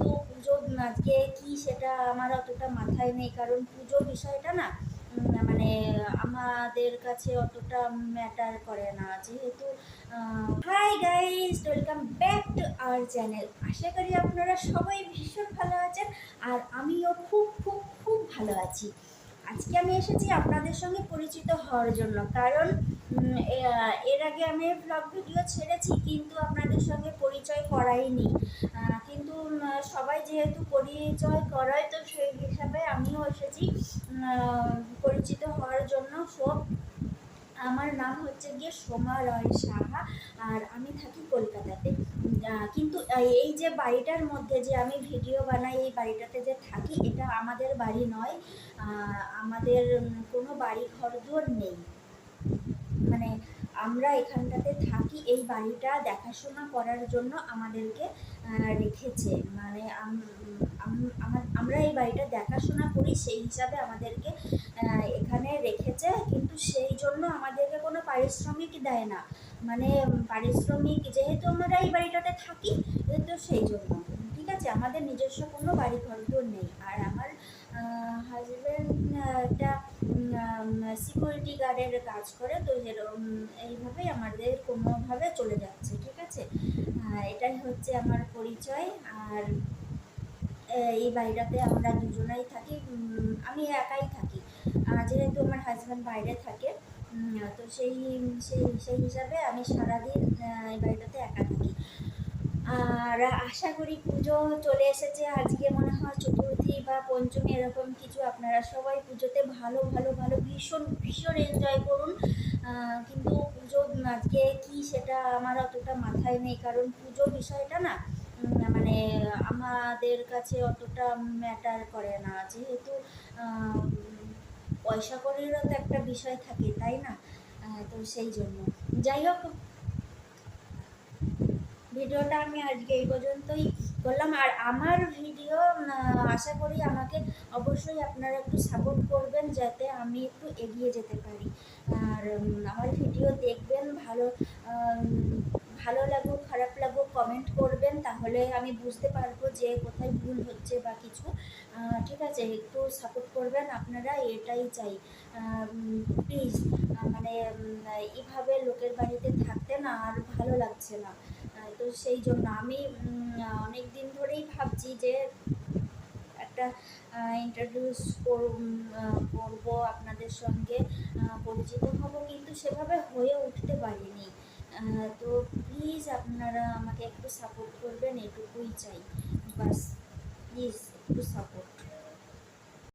কিন্তু পুজো আজকে কি সেটা আমার অতটা মাথায় নেই। কারণ পুজো বিষয়টা না মানে আমাদের কাছে অতটা ম্যাটার করে না। যেহেতু hi guys welcome back to our channel আশা করি আপনারা সবাই ভীষণ ভালো আছেন, আর আমিও খুব খুব খুব ভালো আছি। আজকে আমি এসেছি আপনাদের সঙ্গে পরিচিত হওয়ার জন্য। কারণ এর আগে আমি ব্লগ ভিডিও ছেড়েছি, কিন্তু আপনাদের সঙ্গে পরিচয় করাইনি। সবাই যেহেতু পরিচয় করায়, তো সেই হিসাবে আমিও এসেছি পরিচিত হওয়ার জন্য। সব আমার নাম হচ্ছে গিয়ে সোমা রয় সাহা, আর আমি থাকি কলকাতাতে। কিন্তু এই যে বাড়িটার মধ্যে যে আমি ভিডিও বানাই, এই বাড়িটাতে যে থাকি, এটা আমাদের বাড়ি নয়। আমাদের কোনো বাড়ি ঘর নেই। মানে আমরা এখানটাতে থাকি, এই বাড়িটা দেখাশোনা করার জন্য আমাদেরকে রেখেছে। মানে আম- আম- আমার- এই বাড়িটা দেখাশোনা করি, সেই হিসাবে আমাদেরকে এখানে রেখেছে। কিন্তু সেই জন্য আমাদেরকে কোনো পারিশ্রমিক দেয় না। মানে পারিশ্রমিক যেহেতু আমরা এই বাড়িটাতে থাকি, তো সেই জন্য। ঠিক আছে? আমাদের নিজস্ব কোনো বাড়ি ঘরদোর নেই। আর আমার হাজব্যান্ড একটা সিকিউরিটি গার্ডের কাজ করে, তো এরকম এইভাবেই আমাদের কোনোভাবে চলে যাচ্ছে, ঠিক আছে? এটাই হচ্ছে আমার পরিচয়। আর এই বাড়িটাতে আমরা দুজনাই থাকি। আমি একাই থাকি। যেহেতু আমার হাজব্যান্ড বাইরে থাকে তো সেই সেই সেই হিসাবে আমি সারাদিন এই বাড়িটাতে একা থাকি। আর আশা করি পুজো চলে এসেছে। আজকে মনে হয় চতুর্থী বা পঞ্চমী এরকম কিছু আপনারা সবাই পুজোতে ভালো ভালো ভালো, ভীষণ ভীষণ এনজয় করুন। কিন্তু পুজো আজকে কি সেটা আমার অতটা মাথায় নেই, কারণ পুজো বিষয়টা না মানে আমাদের কাছে অতটা ম্যাটার করে না। যেহেতু পয়সা কড়িরও তো একটা বিষয় থাকে, তাই না? তো সেই জন্য। যাই হোক ভিডিওটা আমি আজকে এই পর্যন্তই করলাম। আর আমার ভিডিও আশা করি আমাকে অবশ্যই আপনারা একটু সাপোর্ট করবেন যাতে আমি একটু এগিয়ে যেতে পারি। আর আমার ভিডিও দেখবেন ভালো ভালো লাগুক খারাপ লাগুক কমেন্ট করবেন তাহলে আমি বুঝতে পারব যে কোথায় ভুল হচ্ছে বা কিছু। ঠিক আছে একটু সাপোর্ট করবেন আপনারা এটাই চাই। প্লিজ মানে উম, এইভাবে লোকের বাড়িতে থাকতে না আর ভালো লাগছে না। তো সেই জন্য আমি অনেক দিন ধরেই ভাবছি যে একটা ইন্ট্রোডিউস করব আপনাদের সঙ্গে। পরিচিত হব কিন্তু সেভাবে হয়ে উঠতে পারিনি। তো প্লিজ আপনারা আমাকে একটু সাপোর্ট করবেন, এটুকুই চাই। বাস প্লিজ একটু সাপোর্ট